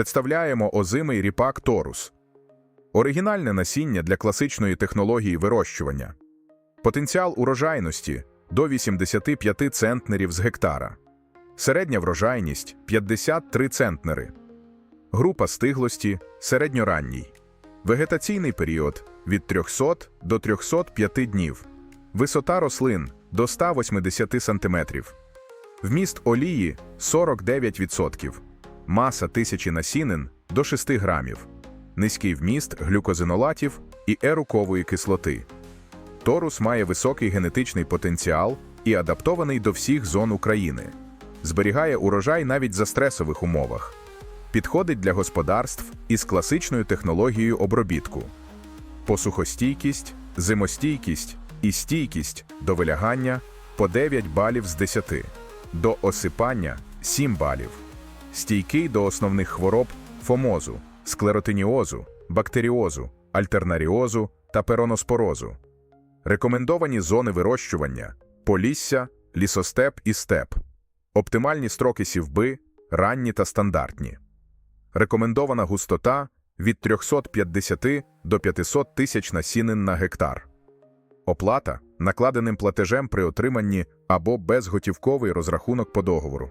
представляємо озимий ріпак Торус. Оригінальне насіння для класичної технології вирощування. Потенціал урожайності до 85 центнерів з гектара. Середня врожайність 53 центнери. Група стиглості середньоранній. Вегетаційний період від 300 до 305 днів. Висота рослин до 180 см. Вміст олії 49%. Маса тисячі насінин до 6 грамів. Низький вміст глюкозинолатів і ерукової кислоти. Торус має високий генетичний потенціал і адаптований до всіх зон України. Зберігає урожай навіть за стресових умовах. Підходить для господарств із класичною технологією обробітку. Посухостійкість, зимостійкість і стійкість до вилягання по 9 балів з 10, до осипання 7 балів. Стійкий до основних хвороб фомозу, склеротиніозу, бактеріозу, альтернаріозу та пероноспорозу. Рекомендовані зони вирощування полісся, лісостеп і степ. Оптимальні строки сівби ранні та стандартні. Рекомендована густота від 350 до 500 тисяч насінин на гектар. Оплата накладеним платежем при отриманні або безготівковий розрахунок по договору.